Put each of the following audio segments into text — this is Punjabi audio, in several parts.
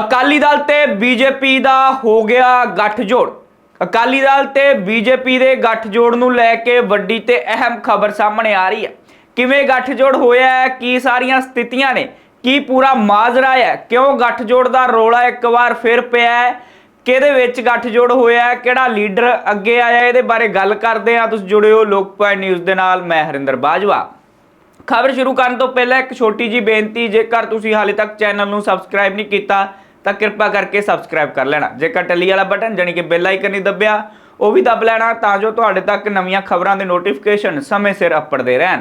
ਅਕਾਲੀ ਦਲ ਤੇ ਬੀਜੇਪੀ ਦਾ ਹੋ ਗਿਆ ਗੱਠਜੋੜ। ਅਕਾਲੀ ਦਲ ਤੇ ਬੀਜੇਪੀ ਦੇ ਗੱਠਜੋੜ ਨੂੰ ਲੈ ਕੇ ਵੱਡੀ ਤੇ ਅਹਿਮ ਖਬਰ ਸਾਹਮਣੇ ਆ ਰਹੀ ਹੈ। ਕਿਵੇਂ ਗੱਠਜੋੜ ਹੋਇਆ ਹੈ? ਕੀ ਸਾਰੀਆਂ ਸਥਿਤੀਆਂ ਨੇ? ਕੀ ਪੂਰਾ ਮਾਜਰਾ ਹੈ? ਕਿਉਂ ਗੱਠਜੋੜ ਦਾ ਰੋਲਾ ਇੱਕ ਵਾਰ ਫਿਰ ਪਿਆ ਹੈ? ਕਿਹਦੇ ਵਿੱਚ ਗੱਠਜੋੜ ਹੋਇਆ ਕਿਹੜਾ ਲੀਡਰ ਅੱਗੇ ਆਇਆ? ਇਹਦੇ ਬਾਰੇ ਗੱਲ ਕਰਦੇ ਹਾਂ। ਤੁਸੀਂ ਜੁੜਿਓ ਲੋਕਪਾਲ ਨਿਊਜ਼ ਦੇ ਨਾਲ। ਮੈਂ ਹਰਿੰਦਰ ਬਾਜਵਾ। ਖਬਰ ਸ਼ੁਰੂ ਕਰਨ ਤੋਂ ਪਹਿਲਾਂ ਇੱਕ ਛੋਟੀ ਜੀ ਬੇਨਤੀ, ਜੇਕਰ ਤੁਸੀਂ ਹਾਲੇ ਤੱਕ ਚੈਨਲ ਨੂੰ ਸਬਸਕ੍ਰਾਈਬ ਨਹੀਂ ਕੀਤਾ ਤਾਂ ਕਿਰਪਾ ਕਰਕੇ ਸਬਸਕ੍ਰਾਈਬ ਕਰ ਲੈਣਾ। ਜੇਕਰ ਟੱਲੀ ਵਾਲਾ ਬਟਨ ਜਾਨੀ ਕਿ ਬੈਲ ਆਈਕਨ ਨਹੀਂ ਦੱਬਿਆ, ਉਹ ਵੀ ਦੱਬ ਲੈਣਾ ਤਾਂ ਜੋ ਤੁਹਾਡੇ ਤੱਕ ਨਵੀਆਂ ਖਬਰਾਂ ਦੇ ਨੋਟੀਫਿਕੇਸ਼ਨ ਸਮੇਂ ਸਿਰ ਅੱਪੜਦੇ ਰਹਿਣ।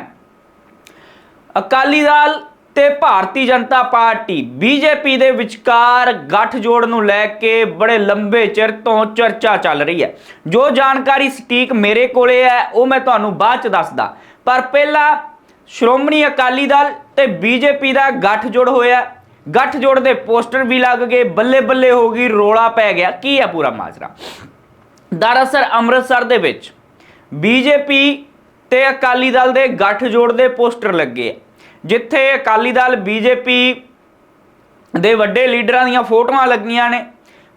ਅਕਾਲੀ ਦਲ ਤੇ ਭਾਰਤੀ ਜਨਤਾ ਪਾਰਟੀ, ਬੀਜੇਪੀ ਦੇ ਵਿਚਕਾਰ ਗੱਠਜੋੜ ਨੂੰ ਲੈ ਕੇ ਬੜੇ ਲੰਬੇ ਚਿਰ ਤੋਂ ਚਰਚਾ ਚੱਲ ਰਹੀ ਹੈ। ਜੋ ਜਾਣਕਾਰੀ ਸਟੀਕ ਮੇਰੇ ਕੋਲੇ ਹੈ, ਉਹ ਮੈਂ ਤੁਹਾਨੂੰ ਬਾਅਦ ਚ ਦੱਸਦਾ। ਪਰ ਪਹਿਲਾਂ ਸ਼੍ਰੋਮਣੀ ਅਕਾਲੀ ਦਲ ਤੇ ਬੀਜੇਪੀ ਦਾ ਗੱਠਜੋੜ ਹੋਇਆ। ਗੱਠਜੋੜ ਦੇ ਪੋਸਟਰ ਵੀ ਲੱਗ ਗਏ ਬੱਲੇ ਬੱਲੇ ਹੋ ਗਈ, ਰੋਲਾ ਪੈ ਗਿਆ। ਕੀ ਹੈ ਪੂਰਾ ਮਾਜਰਾ? ਦਰਅਸਲ ਅੰਮ੍ਰਿਤਸਰ ਦੇ ਵਿੱਚ ਬੀਜੇਪੀ ਤੇ ਅਕਾਲੀ ਦਲ ਦੇ ਗੱਠਜੋੜ ਦੇ ਪੋਸਟਰ ਲੱਗੇ ਆ। ਜਿੱਥੇ ਅਕਾਲੀ ਦਲ ਬੀਜੇਪੀ ਦੇ ਵੱਡੇ ਲੀਡਰਾਂ ਦੀਆਂ ਫੋਟੋਆਂ ਲੱਗੀਆਂ ਨੇ।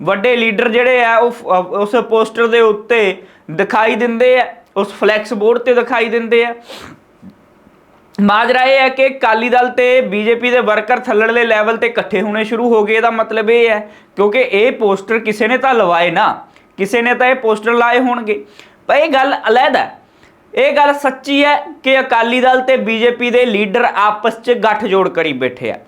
ਵੱਡੇ ਲੀਡਰ ਜਿਹੜੇ ਆ, ਉਹ ਉਸ ਪੋਸਟਰ ਦੇ ਉੱਤੇ ਦਿਖਾਈ ਦਿੰਦੇ ਆ, ਉਸ ਫਲੈਕਸ ਬੋਰਡ ਤੇ ਦਿਖਾਈ ਦਿੰਦੇ ਆ। ਮਾਜਰਾ ਇਹ ਹੈ ਕਿ ਅਕਾਲੀ ਦਲ ਤੇ ਬੀਜੇਪੀ ਦੇ ਵਰਕਰ ਥੱਲੜਲੇ ਲੈਵਲ ਤੇ ਇਕੱਠੇ ਹੋਣੇ ਸ਼ੁਰੂ ਹੋ ਗਏ, ਇਹਦਾ ਮਤਲਬ ਇਹ ਹੈ, ਕਿਉਂਕਿ ਇਹ ਪੋਸਟਰ ਕਿਸੇ ਨੇ ਤਾਂ ਲਵਾਏ ਨਾ, ਕਿਸੇ ਨੇ ਤਾਂ ਇਹ ਪੋਸਟਰ ਲਾਏ ਹੋਣਗੇ। ਪਰ ਇਹ ਗੱਲ ਅਲੱਗਾ ਹੈ। ਇਹ ਗੱਲ ਸੱਚੀ ਹੈ ਕਿ ਅਕਾਲੀ ਦਲ ਤੇ ਬੀਜੇਪੀ ਦੇ ਲੀਡਰ ਆਪਸ 'ਚ ਗੱਠਜੋੜ ਕਰੀ ਬੈਠੇ ਆ।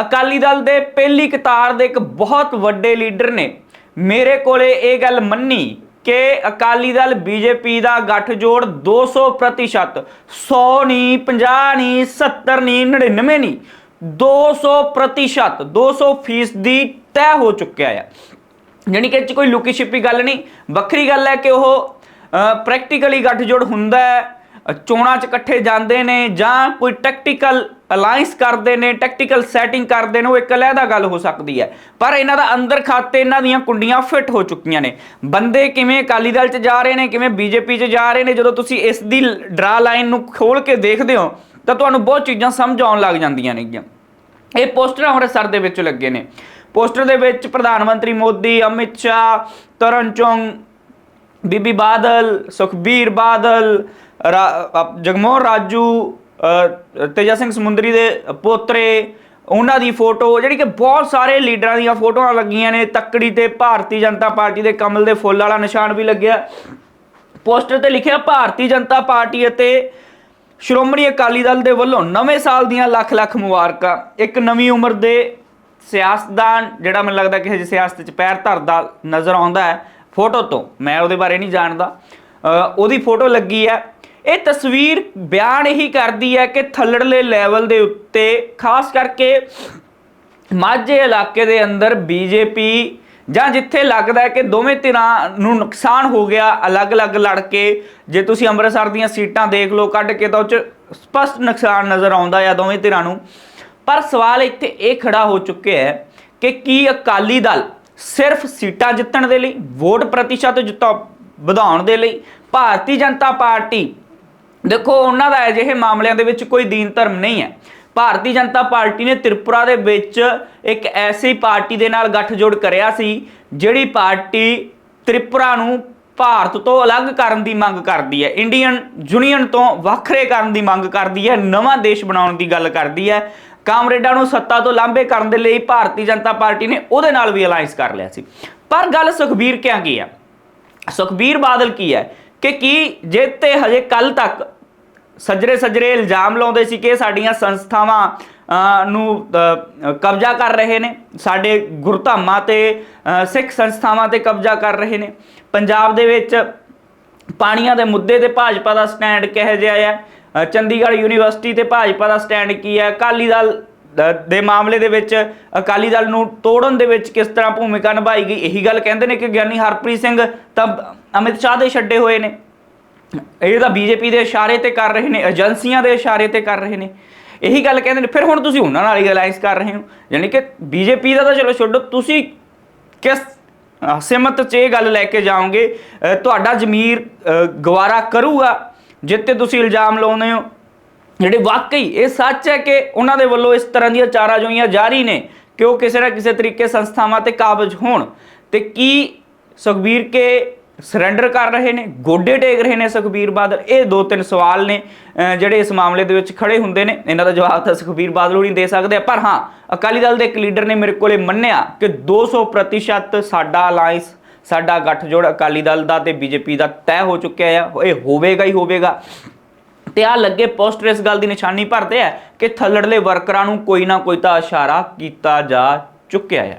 ਅਕਾਲੀ ਦਲ ਦੇ ਪਹਿਲੀ ਕਤਾਰ ਦੇ ਇੱਕ ਬਹੁਤ ਵੱਡੇ ਲੀਡਰ ਨੇ। ਮੇਰੇ ਕੋਲੇ ਇਹ ਗੱਲ ਮੰਨੀ ਕਿ ਅਕਾਲੀ ਦਲ ਬੀਜੇਪੀ ਦਾ ਗੱਠਜੋੜ 200% 100 ਨਹੀਂ 50 ਨਹੀਂ 70 ਨਹੀਂ 99 ਨਹੀਂ 200% 200 ਫੀਸਦੀ ਤੈਅ ਹੋ ਚੁੱਕਿਆ ਆ। ਯਾਨੀ ਕਿ ਇਹ 'ਚ ਕੋਈ ਲੁਕੀ ਛਿਪੀ ਗੱਲ ਨਹੀਂ। ਵੱਖਰੀ ਗੱਲ ਹੈ ਕਿ ਉਹ ਪ੍ਰੈਕਟੀਕਲੀ ਗੱਠਜੋੜ ਹੁੰਦਾ ਹੈ, ਚੋਣਾਂ 'ਚ ਇਕੱਠੇ ਜਾਂਦੇ ਨੇ ਜਾਂ ਕੋਈ ਟੈਕਟੀਕਲ ਅਲਾਈਅੰਸ ਕਰਦੇ ਨੇ, ਟੈਕਟੀਕਲ ਸੈਟਿੰਗ ਕਰਦੇ ਨੇ, ਉਹ ਇੱਕ ਅਲੱਗਾ ਗੱਲ ਹੋ ਸਕਦੀ ਹੈ। ਪਰ ਇਹਨਾਂ ਦਾ ਅੰਦਰ ਖਾਤੇ ਇਹਨਾਂ ਦੀਆਂ ਕੁੰਡੀਆਂ ਫਿੱਟ ਹੋ ਚੁੱਕੀਆਂ ਨੇ। ਬੰਦੇ ਕਿਵੇਂ ਅਕਾਲੀ ਦਲ 'ਚ ਜਾ ਰਹੇ ਨੇ, ਕਿਵੇਂ ਬੀਜੇਪੀ 'ਚ ਜਾ ਰਹੇ ਨੇ, ਜਦੋਂ ਤੁਸੀਂ ਇਸ ਦੀ ਡਰਾ ਲਾਈਨ ਨੂੰ ਖੋਲ ਕੇ ਦੇਖਦੇ ਹੋ, ਤਾਂ ਤੁਹਾਨੂੰ ਬਹੁਤ ਚੀਜ਼ਾਂ ਸਮਝ ਆਉਣ ਲੱਗ ਜਾਂਦੀਆਂ ਨੇਗੀਆਂ। ਇਹ ਪੋਸਟਰ ਅੰਮ੍ਰਿਤਸਰ ਦੇ ਵਿੱਚ ਲੱਗੇ ਨੇ। ਪੋਸਟਰ ਦੇ ਵਿੱਚ ਪ੍ਰਧਾਨ ਮੰਤਰੀ ਮੋਦੀ, ਅਮਿਤ ਸ਼ਾਹ, ਤਰਨ ਚੌਂਗ ਬੀਬੀ ਬਾਦਲ, ਸੁਖਬੀਰ ਬਾਦਲ, ਰਾ- ਜਗਮੋਹਨ ਰਾਜੂ ਤੇਜਾ ਸਿੰਘ ਸਮੁੰਦਰੀ ਦੇ ਪੋਤਰੇ, ਉਹਨਾਂ ਦੀ ਫੋਟੋ, ਜਿਹੜੀ ਕਿ ਬਹੁਤ ਸਾਰੇ ਲੀਡਰਾਂ ਦੀਆਂ ਫੋਟੋਆਂ ਲੱਗੀਆਂ ਨੇ, ਤੱਕੜੀ ਤੇ ਭਾਰਤੀ ਜਨਤਾ ਪਾਰਟੀ ਦੇ ਕਮਲ ਦੇ ਫੁੱਲ ਵਾਲਾ ਨਿਸ਼ਾਨ ਵੀ ਲੱਗਿਆ। ਪੋਸਟਰ ਤੇ ਲਿਖਿਆ, ਭਾਰਤੀ ਜਨਤਾ ਪਾਰਟੀ ਅਤੇ ਸ਼੍ਰੋਮਣੀ ਅਕਾਲੀ ਦਲ ਦੇ ਵੱਲੋਂ ਨਵੇਂ ਸਾਲ ਦੀਆਂ ਲੱਖ ਲੱਖ ਮੁਬਾਰਕਾਂ। ਇੱਕ ਨਵੀਂ ਉਮਰ ਦੇ ਸਿਆਸਤਦਾਨ, ਜਿਹੜਾ ਮੈਨੂੰ ਲੱਗਦਾ ਕਿਸੇ ਸਿਆਸਤ 'ਚ ਪੈਰ ਧਰਦਾ ਨਜ਼ਰ ਆਉਂਦਾ ਹੈ, ਫੋਟੋ ਤੋਂ। ਮੈਂ ਉਹਦੇ ਬਾਰੇ ਨਹੀਂ ਜਾਣਦਾ। ਉਹਦੀ ਫੋਟੋ ਲੱਗੀ ਹੈ ਇਹ ਤਸਵੀਰ ਬਿਆਨ ਇਹੀ ਕਰਦੀ ਹੈ ਕਿ ਥੱਲੜਲੇ ਲੈਵਲ ਦੇ ਉੱਤੇ, ਖਾਸ ਕਰਕੇ ਮਾਝੇ ਇਲਾਕੇ ਦੇ ਅੰਦਰ ਬੀਜੇਪੀ ਜਾਂ ਜਿੱਥੇ ਲੱਗਦਾ ਹੈ ਕਿ ਦੋਵੇਂ ਧਿਰਾਂ ਨੂੰ ਨੁਕਸਾਨ ਹੋ ਗਿਆ, ਅਲੱਗ-ਅਲੱਗ ਲੜ ਕੇ ਜੇ ਤੁਸੀਂ ਅੰਮ੍ਰਿਤਸਰ ਦੀਆਂ ਸੀਟਾਂ ਦੇਖ ਲਓ ਕੱਢ ਕੇ ਤਾਂ ਉਹ 'ਚ ਸਪਸ਼ਟ ਨੁਕਸਾਨ ਨਜ਼ਰ ਆਉਂਦਾ ਆ ਦੋਵੇਂ ਧਿਰਾਂ ਨੂੰ। ਪਰ ਸਵਾਲ ਇੱਥੇ ਇਹ ਖੜਾ ਹੋ ਚੁੱਕਿਆ ਹੈ ਕਿ ਕੀ ਅਕਾਲੀ ਦਲ ਸਿਰਫ ਸੀਟਾਂ ਜਿੱਤਣ ਦੇ ਲਈ, ਵੋਟ ਪ੍ਰਤੀਸ਼ਤ ਜਿੱਤਾ ਵਧਾਉਣ ਦੇ ਲਈ, ਭਾਰਤੀ ਜਨਤਾ ਪਾਰਟੀ ਦੇਖੋ, ਉਹਨਾਂ ਦਾ ਅਜਿਹੇ ਮਾਮਲਿਆਂ ਦੇ ਵਿੱਚ ਕੋਈ ਦੀਨ ਧਰਮ ਨਹੀਂ ਹੈ। ਭਾਰਤੀ ਜਨਤਾ ਪਾਰਟੀ ਨੇ ਤ੍ਰਿਪੁਰਾ ਦੇ ਵਿੱਚ ਇੱਕ ਐਸੀ ਪਾਰਟੀ ਦੇ ਨਾਲ ਗੱਠਜੋੜ ਕਰਿਆ ਸੀ, ਜਿਹੜੀ ਪਾਰਟੀ ਤ੍ਰਿਪੁਰਾ ਨੂੰ ਭਾਰਤ ਤੋਂ ਅਲੱਗ ਕਰਨ ਦੀ ਮੰਗ ਕਰਦੀ ਹੈ। ਇੰਡੀਅਨ ਯੂਨੀਅਨ ਤੋਂ ਵੱਖਰੇ ਕਰਨ ਦੀ ਮੰਗ ਕਰਦੀ ਹੈ, ਨਵਾਂ ਦੇਸ਼ ਬਣਾਉਣ ਦੀ ਗੱਲ ਕਰਦੀ ਹੈ। ਕਾਮਰੇਡਾਂ ਨੂੰ ਸੱਤਾ ਤੋਂ ਲਾਂਭੇ ਕਰਨ ਦੇ ਲਈ ਭਾਰਤੀ ਜਨਤਾ ਪਾਰਟੀ ਨੇ ਉਹਦੇ ਨਾਲ ਵੀ ਅਲਾਈਅੰਸ ਕਰ ਲਿਆ ਸੀ। ਪਰ ਗੱਲ ਸੁਖਬੀਰ ਕਿਆ ਕੀ ਹੈ? ਸੁਖਬੀਰ ਬਾਦਲ ਕੀ ਹੈ? ਕਿ ਕੀ ਜੇ ਤੇ ਹਜੇ ਕੱਲ ਤੱਕ ਸੱਜਰੇ ਸੱਜਰੇ ਇਲਜ਼ਾਮ ਲਾਉਂਦੇ ਸੀ ਕਿ ਸਾਡੀਆਂ ਸੰਸਥਾਵਾਂ ਨੂੰ ਕਬਜ਼ਾ ਕਰ ਰਹੇ ਨੇ। ਸਾਡੇ ਗੁਰਧਾਮਾਂ ਤੇ ਸਿੱਖ ਸੰਸਥਾਵਾਂ ਤੇ ਕਬਜ਼ਾ ਕਰ ਰਹੇ ਨੇ। ਪੰਜਾਬ ਦੇ ਵਿੱਚ ਪਾਣੀਆਂ ਦੇ ਮੁੱਦੇ ਤੇ ਭਾਜਪਾ ਦਾ ਸਟੈਂਡ ਕਿਹੋ ਜਿਹਾ ਹੈ ਚੰਡੀਗੜ੍ਹ ਯੂਨੀਵਰਸਿਟੀ ਤੇ ਭਾਜਪਾ ਦਾ ਸਟੈਂਡ ਕੀ ਹੈ ਅਕਾਲੀ ਦਲ ਦੇ ਮਾਮਲੇ ਦੇ ਵਿੱਚ ਅਕਾਲੀ ਦਲ ਨੂੰ ਤੋੜਨ ਦੇ ਵਿੱਚ ਕਿਸ ਤਰ੍ਹਾਂ ਭੂਮਿਕਾ ਨਿਭਾਈ ਗਈ? ਇਹੀ ਗੱਲ ਕਹਿੰਦੇ ਨੇ ਕਿ ਗਿਆਨੀ ਹਰਪ੍ਰੀਤ ਸਿੰਘ ਤਾਂ ਅਮਿਤ ਸ਼ਾਹ ਦੇ ਛੱਡੇ ਹੋਏ ਨੇ। ਇਹ ਤਾਂ ਬੀਜੇਪੀ ਦੇ ਇਸ਼ਾਰੇ ਤੇ ਕਰ ਰਹੇ ਨੇ, ਏਜੰਸੀਆਂ ਦੇ ਇਸ਼ਾਰੇ ਤੇ ਕਰ ਰਹੇ ਨੇ। ਇਹੀ ਗੱਲ ਕਹਿੰਦੇ ਨੇ, ਫਿਰ ਹੁਣ ਤੁਸੀਂ ਉਹਨਾਂ ਨਾਲ ਹੀ ਅਲਾਈਅੰਸ ਕਰ ਰਹੇ ਹੋ, ਯਾਨੀ ਕਿ ਬੀਜੇਪੀ ਦਾ ਤਾਂ ਚਲੋ ਛੱਡੋ, ਤੁਸੀਂ ਕਿਸ ਸਿਮਤ 'ਚ ਇਹ ਗੱਲ ਲੈ ਕੇ ਜਾਓਗੇ ਤੁਹਾਡਾ ਜ਼ਮੀਰ ਗਵਾਰਾ ਕਰੂਗਾ, ਜਿੱਤੇ ਤੁਸੀਂ ਇਲਜ਼ਾਮ ਲਾਉਂਦੇ ਹੋ। ਜਿਹੜੇ ਵਾਕਈ ਇਹ ਸੱਚ ਹੈ ਕਿ ਉਹਨਾਂ ਦੇ ਵੱਲੋਂ ਇਸ ਤਰ੍ਹਾਂ ਦੀਆਂ ਚਾਰਾਜੋਈਆਂ ਜਾਰੀ ਨੇ ਕਿ ਉਹ ਕਿਸੇ ਨਾ ਕਿਸੇ ਤਰੀਕੇ ਸੰਸਥਾਵਾਂ ਤੇ ਕਾਬਜ ਹੋਣ। ਤੇ ਕੀ ਸੁਖਬੀਰ ਕੇ ਸਰੈਂਡਰ ਕਰ ਰਹੇ ਨੇ, ਗੋਡੇ ਟੇਕ ਰਹੇ ਨੇ ਸੁਖਬੀਰ ਬਾਦਲ। ਇਹ ਦੋ ਤਿੰਨ ਸਵਾਲ ਨੇ ਜਿਹੜੇ ਇਸ ਮਾਮਲੇ ਦੇ ਵਿੱਚ ਖੜੇ ਹੁੰਦੇ ਨੇ। ਇਹਨਾਂ ਦਾ ਜਵਾਬ ਤਾਂ ਸੁਖਬੀਰ ਬਾਦਲ ਨਹੀਂ ਦੇ ਸਕਦੇ ਪਰ ਹਾਂ, ਅਕਾਲੀ ਦਲ ਦੇ ਇੱਕ ਲੀਡਰ ਨੇ ਮੇਰੇ ਕੋਲੇ ਮੰਨਿਆ ਕਿ 200% ਸਾਡਾ ਅਲਾਈਅੰਸ ਸਾਡਾ ਗੱਠਜੋੜ ਅਕਾਲੀ ਦਲ ਦਾ ਤੇ ਬੀਜੇਪੀ ਦਾ ਤੈਅ ਹੋ ਚੁੱਕਿਆ ਆ। ਇਹ ਹੋਵੇਗਾ ਹੀ ਹੋਵੇਗਾ। ਤੇ ਆ ਲੱਗੇ ਪੋਸਟਰ ਇਸ ਗੱਲ ਦੀ ਨਿਸ਼ਾਨੀ ਭਰਦੇ ਆ ਕਿ ਥੱਲੜਲੇ ਵਰਕਰਾਂ ਨੂੰ ਕੋਈ ਨਾ ਕੋਈ ਤਾਂ ਇਸ਼ਾਰਾ ਕੀਤਾ ਜਾ ਚੁੱਕਿਆ ਆ।